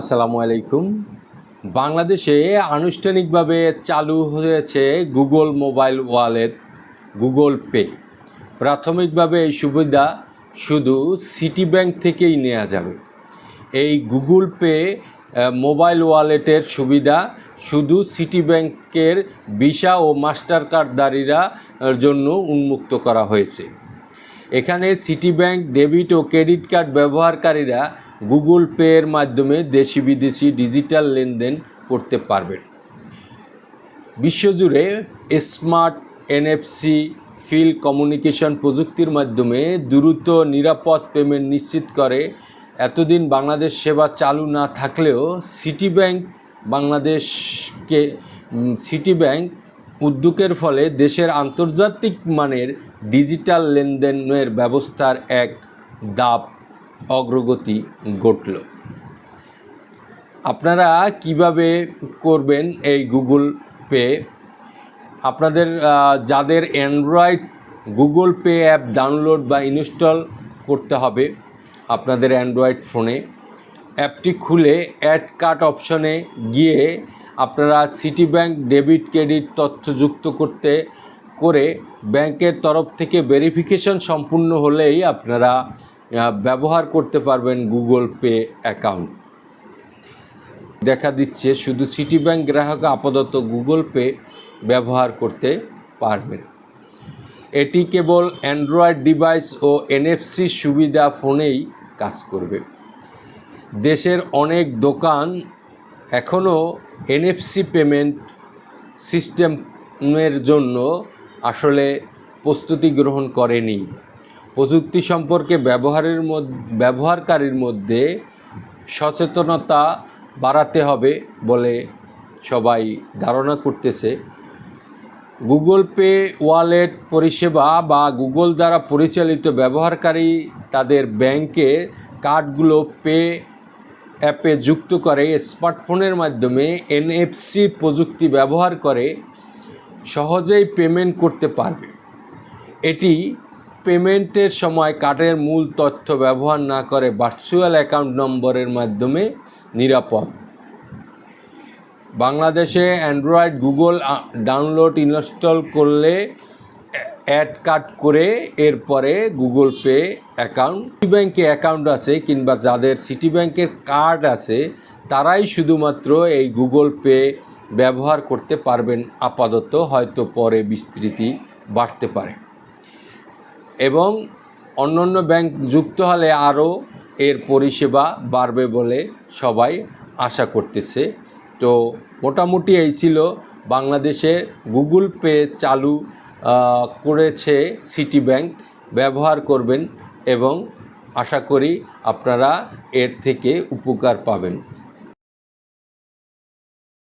আসসালামু আলাইকুম। বাংলাদেশে আনুষ্ঠানিকভাবে চালু হয়েছে Google mobile wallet, Google Pay. প্রাথমিকভাবে এই সুবিধা শুধু সিটি ব্যাংক থেকেই নেওয়া যাবে। এই গুগল পে মোবাইল ওয়ালেটের সুবিধা শুধু সিটি ব্যাংকের ভিসা ও মাস্টার কার্ডধারীরা জন্য উন্মুক্ত করা হয়েছে। এখানে সিটি ব্যাংক ডেবিট ও ক্রেডিট কার্ড ব্যবহারকারীরা গুগল পে এর মাধ্যমে দেশি বিদেশি ডিজিটাল লেনদেন করতে পারবেন বিশ্বজুড়ে স্মার্ট এনএফসি, ফিল কমিউনিকেশন প্রযুক্তির মাধ্যমে দ্রুত নিরাপদ পেমেন্ট নিশ্চিত করে। এতদিন বাংলাদেশ সেবা চালু না থাকলেও সিটি ব্যাংক বাংলাদেশকে সিটি ব্যাংক উদ্যোগের ফলে দেশের আন্তর্জাতিক মানের ডিজিটাল লেনদেনের ব্যবস্থার এক দাপ অগ্রগতি ঘটল। আপনারা কীভাবে করবেন এই গুগল পে? আপনাদের যাদের Android Google Pay app download বা ইনস্টল করতে হবে আপনাদের অ্যান্ড্রয়েড ফোনে, অ্যাপটি খুলে অ্যাড কার্ড অপশনে গিয়ে আপনারা সিটি ব্যাংক ডেবিট ক্রেডিট তথ্য যুক্ত করতে, করে ব্যাংকের তরফ থেকে ভেরিফিকেশন সম্পূর্ণ হলেই আপনারা ব্যবহার করতে পারবেন গুগল পে অ্যাকাউন্ট। দেখা দিচ্ছে শুধু সিটি ব্যাংক গ্রাহক আপাতত গুগল পে ব্যবহার করতে পারবেন। এটি কেবল অ্যান্ড্রয়েড ডিভাইস ও এনএফসি সুবিধা ফোনেই কাজ করবে। দেশের অনেক দোকান এখনও এনএফসি পেমেন্ট সিস্টেমের জন্য আসলে প্রস্তুতি গ্রহণ করেনি। প্রযুক্তি সম্পর্কে ব্যবহারের ব্যবহারকারীর মধ্যে সচেতনতা বাড়াতে হবে বলে সবাই ধারণা করতেছে। গুগল পে ওয়ালেট পরিষেবা বা গুগল দ্বারা পরিচালিত ব্যবহারকারী তাদের ব্যাংকে কার্ডগুলো পে অ্যাপে যুক্ত করে, স্মার্টফোনের মাধ্যমে এনএফসি প্রযুক্তি ব্যবহার করে সহজেই পেমেন্ট করতে পারবে। এটি পেমেন্টের সময় কার্ডের মূল তথ্য ব্যবহার না করে ভার্চুয়াল অ্যাকাউন্ট নম্বরের মাধ্যমে নিরাপদ। বাংলাদেশে অ্যান্ড্রয়েড গুগল ডাউনলোড ইনস্টল করলে অ্যাড কার্ড করে এরপরে গুগল পে অ্যাকাউন্ট, সিটি ব্যাংকে অ্যাকাউন্ট আছে কিংবা যাদের সিটি ব্যাংকের কার্ড আছে, তারাই শুধুমাত্র এই গুগল পে ব্যবহার করতে পারবেন। আপাতত হয়তো পরে বিস্তৃতি বাড়তে পারে। এবং অন্যান্য ব্যাংক যুক্ত হলে আরও এর পরিষেবা বাড়বে বলে সবাই আশা করতেছে। তো মোটামুটি এই ছিল বাংলাদেশে গুগল পে চালু করেছে সিটি ব্যাংক। ব্যবহার করবেন এবং আশা করি আপনারা এর থেকে উপকার পাবেন।